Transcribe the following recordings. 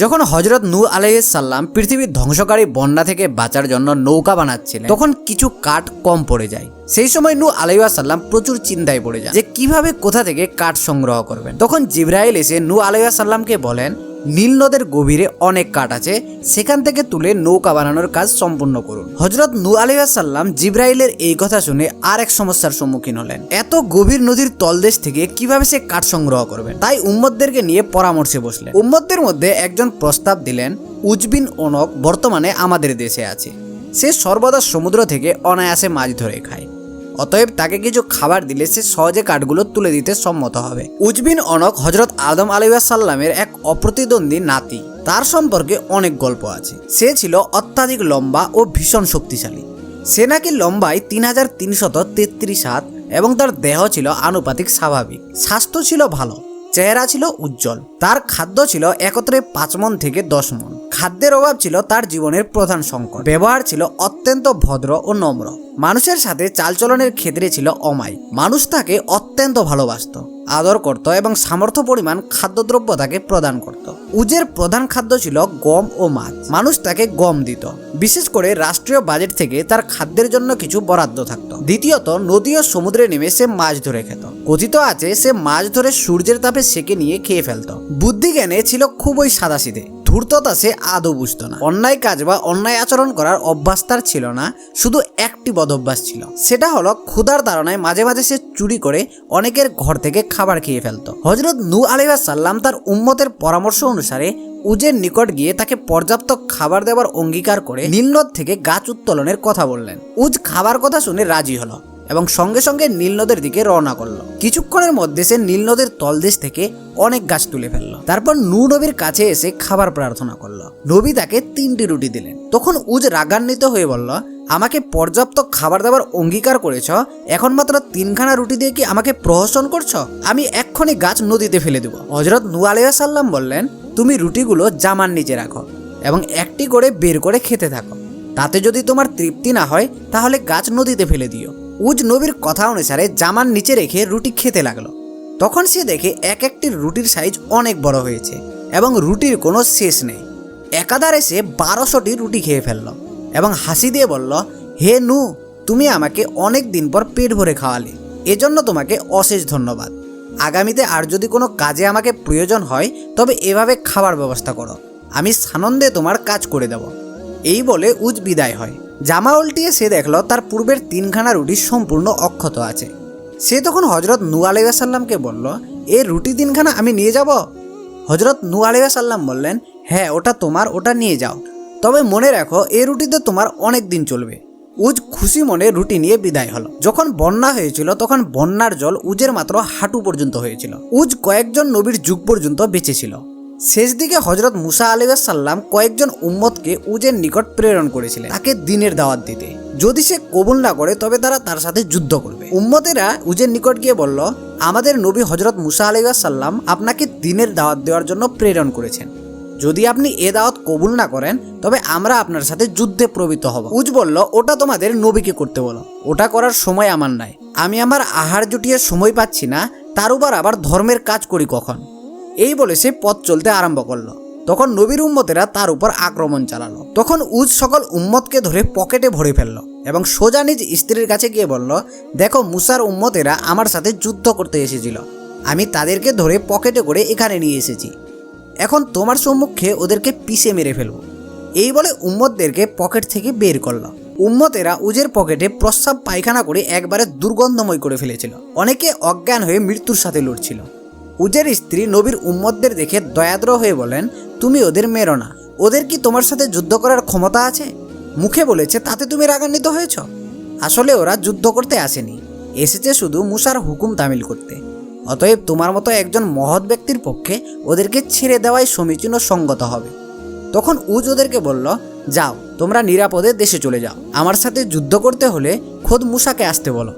যখন হজরত নূ আলাইসাল্লাম পৃথিবীর ধ্বংসকারী বন্যা থেকে বাঁচার জন্য নৌকা বানাচ্ছিলেন, তখন কিছু কাঠ কম পড়ে যায়। সেই সময় নূ আলাইসাল্লাম প্রচুর চিন্তায় পড়ে যায় যে কীভাবে কোথা থেকে কাঠ সংগ্রহ করবেন। তখন জিব্রাইল এসে নূ আলাইসাল্লামকে বলেন নীল নদের গভীরে অনেক কাঠ আছে, সেখান থেকে তুলে নৌকা বানানোর কাজ সম্পূর্ণ করুন। হজরত নু আলাইসাল্লাম জিব্রাইলের এই কথা শুনে আর এক সমস্যার সম্মুখীন হলেন। এত গভীর নদীর তলদেশ থেকে কীভাবে সে কাঠ সংগ্রহ করবেন? তাই উম্মতদেরকে নিয়ে পরামর্শে বসলেন। উম্মতদের মধ্যে একজন প্রস্তাব দিলেন, উজবিন অনক বর্তমানে আমাদের দেশে আছে। সে সর্বদা সমুদ্র থেকে অনায়াসে মাছ ধরে খায়। অতএব তাকে কিছু খাবার দিলে সে সহজে কাঠগুলো তুলে দিতে সম্মত হবে। উজবিন অনক হজরত আদম আলাইসাল্লামের এক অপ্রতিদ্বন্দ্বী নাতি। তার সম্পর্কে অনেক গল্প আছে। সে ছিল অত্যাধিক লম্বা ও ভীষণ শক্তিশালী। সে নাকি লম্বায় তিন হাজার তিনশত তেত্রিশ হাত এবং তার দেহ ছিল আনুপাতিক স্বাভাবিক। স্বাস্থ্য ছিল ভালো। চেহারা ছিল উজ্জ্বল। তার খাদ্য ছিল একত্রে পাঁচ মন থেকে দশ মন খাদ্যের অভাব ছিল তার জীবনের প্রধান সংকট। ব্যবহার ছিল অত্যন্ত ভদ্র ও নম্র। মানুষের সাথে চালচলনের ক্ষেত্রে ছিল অমাই। মানুষ তাকে অত্যন্ত ভালোবাসত, আদর করত এবং সামর্থ্য পরিমাণ খাদ্যদ্রব্য তাকে প্রদান করত। উজের প্রধান খাদ্য ছিল গম ও মাছ। মানুষ তাকে গম দিত। বিশেষ করে রাষ্ট্রীয় বাজেট থেকে তার খাদ্যের জন্য কিছু বরাদ্দ থাকত। দ্বিতীয়ত, নদী ও সমুদ্রে নেমে সে মাছ ধরে খেত। কথিত আছে, সে মাছ ধরে সূর্যের তাপে সেকে নিয়ে খেয়ে ফেলত। বুদ্ধি জ্ঞানে ছিল খুবই সাদাসিধে। ধূর্ততা সে আদৌ বুঝত না। অন্যায় কাজ বা অন্যায় আচরণ করার অভ্যাস তার ছিল না, শুধু একটি বদ অভ্যাস ছিল। সেটা হলো ক্ষুধার তাড়নায় মাঝে মাঝে সে চুরি করে অনেকের ঘর থেকে খাবার খেয়ে ফেলত। হজরত নু সাল্লাম তার উম্মতের পরামর্শ অনুসারে উজের নিকট গিয়ে তাকে পর্যাপ্ত খাবার দেওয়ার অঙ্গীকার করে নীলনদ থেকে গাছ উত্তোলনের কথা বললেন। উজ খাবার কথা শুনে রাজি হলো। এবং সঙ্গে সঙ্গে নীলনদের দিকে রওনা করল। কিছুক্ষণের মধ্যে সে নীলনদের তলদেশ থেকে অনেক গাছ তুলে ফেলল। তারপর নূ নবীর কাছে এসে খাবার প্রার্থনা করল। নবী তাকে তিনটি রুটি দিলেন। তখন উজ রাগান্বিত হয়ে বলল, আমাকে পর্যাপ্ত খাবার দাবার অঙ্গীকার করেছ? এখন মাত্র তিনখানা রুটি দিয়ে কি আমাকে প্রহসন করছ? আমি এক্ষুনি গাছ নদীতে ফেলে দেবো। হজরত নু সাল্লাম বললেন, তুমি রুটিগুলো জামার নিচে রাখো এবং একটি করে বের করে খেতে থাকো। তাতে যদি তোমার তৃপ্তি না হয়, তাহলে গাছ নদীতে ফেলে দিও। উজ নবীর কথা অনুসারে জামার নিচে রেখে রুটি খেতে লাগল। তখন সে দেখে এক একটি রুটির সাইজ অনেক বড় হয়েছে এবং রুটির কোনো শেষ নেই। একাধারে সে বারোশোটি রুটি খেয়ে ফেলল এবং হাসি দিয়ে বলল, হে নু, তুমি আমাকে অনেক দিন পর পেট ভরে খাওয়ালে। এজন্য তোমাকে অশেষ ধন্যবাদ। আগামীতে আর যদি কোনো কাজে আমাকে প্রয়োজন হয়, তবে এভাবে খাবার ব্যবস্থা করো। আমি সানন্দে তোমার কাজ করে দেব। এই বলে উজ বিদায় হয়। জামা উল্টিয়ে সে দেখল তার পূর্বের তিনখানা রুটি সম্পূর্ণ অক্ষত আছে। সে তখন হজরত নু আলাইসাল্লামকে বলল, এ রুটি তিনখানা আমি নিয়ে যাব? হজরত নু আলাইসাল্লাম বললেন হ্যাঁ ওটা তোমার, ওটা নিয়ে যাও। তবে মনে রাখো, এ রুটিতে তোমার অনেক দিন চলবে। উজ খুশি মনে রুটি নিয়ে বিদায় হলো। যখন বন্যা হয়েছিল, তখন বন্যার জল উজের মাত্র হাঁটু পর্যন্ত হয়েছিল। উজ কয়েকজন নবীর যুগ পর্যন্ত বেঁচে ছিল। শেষ দিকে হজরত মুসা আলী সাল্লাম কয়েকজন উম্মতকে উজের নিকট প্রেরণ করেছিলেন। তাকে দিনের দাওয়াত দিতে। যদি সে কবুল না করে, তবে তারা তার সাথে যুদ্ধ করবে। উম্মতেরা উজের নিকট গিয়ে বলল, আমাদের নবী হজরত মুসা আলী সাল্লাম আপনাকে দিনের দাওয়াত দেওয়ার জন্য প্রেরণ করেছেন। যদি আপনি এ দাওয়াত কবুল না করেন, তবে আমরা আপনার সাথে যুদ্ধে প্রবৃত্ত হব। উজ বলল, ওটা তোমাদের নবীকে করতে বলো। ওটা করার সময় আমার নাই। আমি আমার আহার জুটিয়ে সময় পাচ্ছি না, তার উপর আবার ধর্মের কাজ করি কখন? এই বলে সে পথ চলতে আরম্ভ করল। তখন নবীর উম্মতেরা তার উপর আক্রমণ চালালো। তখন উজ সকল উম্মতকে ধরে পকেটে ভরে ফেলল এবং সোজা নিজ স্ত্রীর কাছে গিয়ে বলল, দেখো, মুসার উম্মতেরা আমার সাথে যুদ্ধ করতে এসেছিল। আমি তাদেরকে ধরে পকেটে করে এখানে নিয়ে এসেছি। এখন তোমার সম্মুখে ওদেরকে পিষে মেরে ফেলব। এই বলে উম্মতদেরকে পকেট থেকে বের করল। উম্মতেরা উজের পকেটে প্রস্রাব পায়খানা করে একবারে দুর্গন্ধময় করে ফেলেছিল। অনেকে অজ্ঞান হয়ে মৃত্যুর সাথে লড়ছিল। উজের স্ত্রী নবীর উম্মতদের দেখে দয়াদ্র হয়ে বলেন, তুমি ওদের মেরো না। ওদের কি তোমার সাথে যুদ্ধ করার ক্ষমতা আছে? মুখে বলেছে, তাতে তুমি রাগান্বিত হয়েছ? আসলে ওরা যুদ্ধ করতে আসেনি। এসেছে শুধু মুসার হুকুম তামিল করতে। অতএব তোমার মতো একজন মহৎ ব্যক্তির পক্ষে ওদেরকে ছেড়ে দেওয়াই সমীচীন সঙ্গত হবে। তখন উজ ওদেরকে বলল, যাও, তোমরা নিরাপদে দেশে চলে যাও। আমার সাথে যুদ্ধ করতে হলে খোদ মুসাকে আসতে বলো।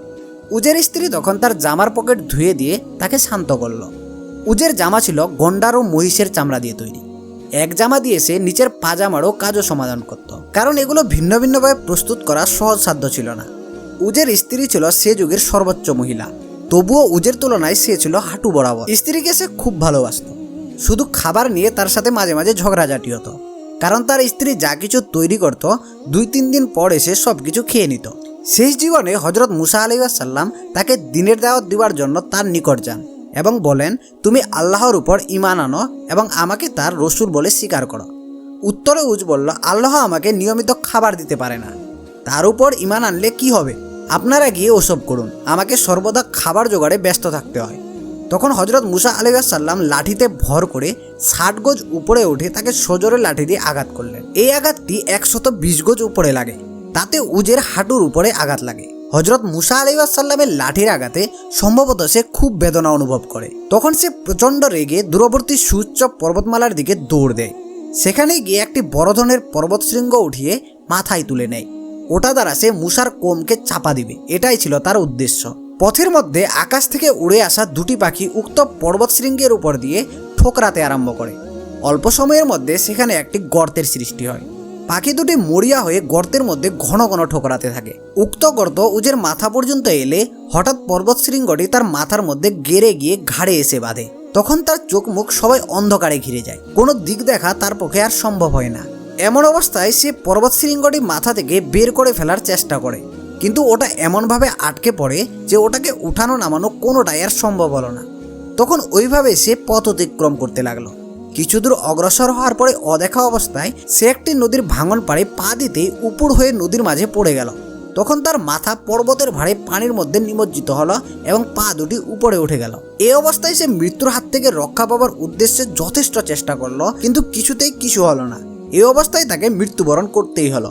উজের স্ত্রী তখন তার জামার পকেট ধুয়ে দিয়ে তাকে শান্ত করল। উজের জামা ছিল গন্ডার ও মহিষের চামড়া দিয়ে তৈরি। এক জামা দিয়ে সে নিচের পাজামারও কাজও সমাধান করত। কারণ এগুলো ভিন্ন ভিন্নভাবে প্রস্তুত করা সহজসাধ্য ছিল না। উজের স্ত্রী ছিল সে যুগের সর্বোচ্চ মহিলা। তবুও উজের তুলনায় সে ছিল হাঁটু বরাবর। স্ত্রীকে সে খুব ভালোবাসত। শুধু খাবার নিয়ে তার সাথে মাঝে মাঝে ঝগড়াঝাটি হতো। কারণ তার স্ত্রী যা কিছু তৈরি করত, দুই তিন দিন পর এসে সব কিছু খেয়ে নিত। শেষ জীবনে হজরত মুসা আলী সাল্লাম তাকে দিনের দাওয়াত দেওয়ার জন্য তার নিকট যান। এবং বলেন, তুমি আল্লাহর উপর ইমান আনো এবং আমাকে তার রসুল বলে স্বীকার করো। উত্তরে উজ বলল, আল্লাহ আমাকে নিয়মিত খাবার দিতে পারে না। তার উপর ইমান আনলে কি হবে? আপনারা গিয়ে ওসব করুন। আমাকে সর্বদা খাবার জোগাড়ে ব্যস্ত থাকতে হয়। তখন হজরত মুসা আলাইসাল্লাম লাঠিতে ভর করে ষাট গজ উপরে উঠে তাকে সজোরে লাঠি দিয়ে আঘাত করলেন। এই আঘাতটি একশত বিশ গজ উপরে লাগে। তাতে উজের হাঁটুর উপরে আঘাত লাগে। হজরত মুসা আলাইসাল্লামের লাঠির আঘাতে সম্ভবত সে খুব বেদনা অনুভব করে। তখন সে প্রচণ্ড রেগে দূরবর্তী সুউচ্চ পর্বতমালার দিকে দৌড় দেয়। সেখানে গিয়ে একটি বড় ধরনের পর্বত শৃঙ্গ উঠিয়ে মাথায় তুলে নেয়। ওটা দ্বারা সে মুসার কোমকে চাপা দিবে। এটাই ছিল তার উদ্দেশ্য। পথের মধ্যে আকাশ থেকে উড়ে আসা দুটি পাখি উক্ত পর্বত শৃঙ্গের উপর দিয়ে ঠোকরাতে আরম্ভ করে। অল্প সময়ের মধ্যে সেখানে একটি গর্তের সৃষ্টি হয়। পাখি দুটি মরিয়া হয়ে গর্তের মধ্যে ঘন ঘন ঠোকরাতে থাকে। উক্ত গর্ত উজের মাথা পর্যন্ত এলে হঠাৎ পর্বত শৃঙ্গটি তার মাথার মধ্যে গেড়ে গিয়ে ঘাড়ে এসে বাঁধে। তখন তার চোখ মুখ সবাই অন্ধকারে ঘিরে যায়। কোনো দিক দেখা তার পক্ষে আর সম্ভব হয় না। এমন অবস্থায় সে পর্বত শৃঙ্গটি মাথা থেকে বের করে ফেলার চেষ্টা করে। কিন্তু ওটা এমনভাবে আটকে পড়ে যে ওটাকে উঠানো নামানো কোনোটাই আর সম্ভব হলো না। তখন ওইভাবে সে পথ অতিক্রম করতে লাগল। কিছু দূর অগ্রসর হওয়ার পরে অদেখা অবস্থায় সে একটি নদীর ভাঙন পাড়ে পা দিতেই উপর হয়ে নদীর মাঝে পড়ে গেল। তখন তার মাথা পর্বতের ভারে পানির মধ্যে নিমজ্জিত হলো এবং পা দুটি উপরে উঠে গেল। এই অবস্থায় সে মৃত্যুর হাত থেকে রক্ষা পাবার উদ্দেশ্যে যথেষ্ট চেষ্টা করল, কিন্তু কিছুতেই কিছু হলো না। এই অবস্থায় তাকে মৃত্যুবরণ করতেই হলো।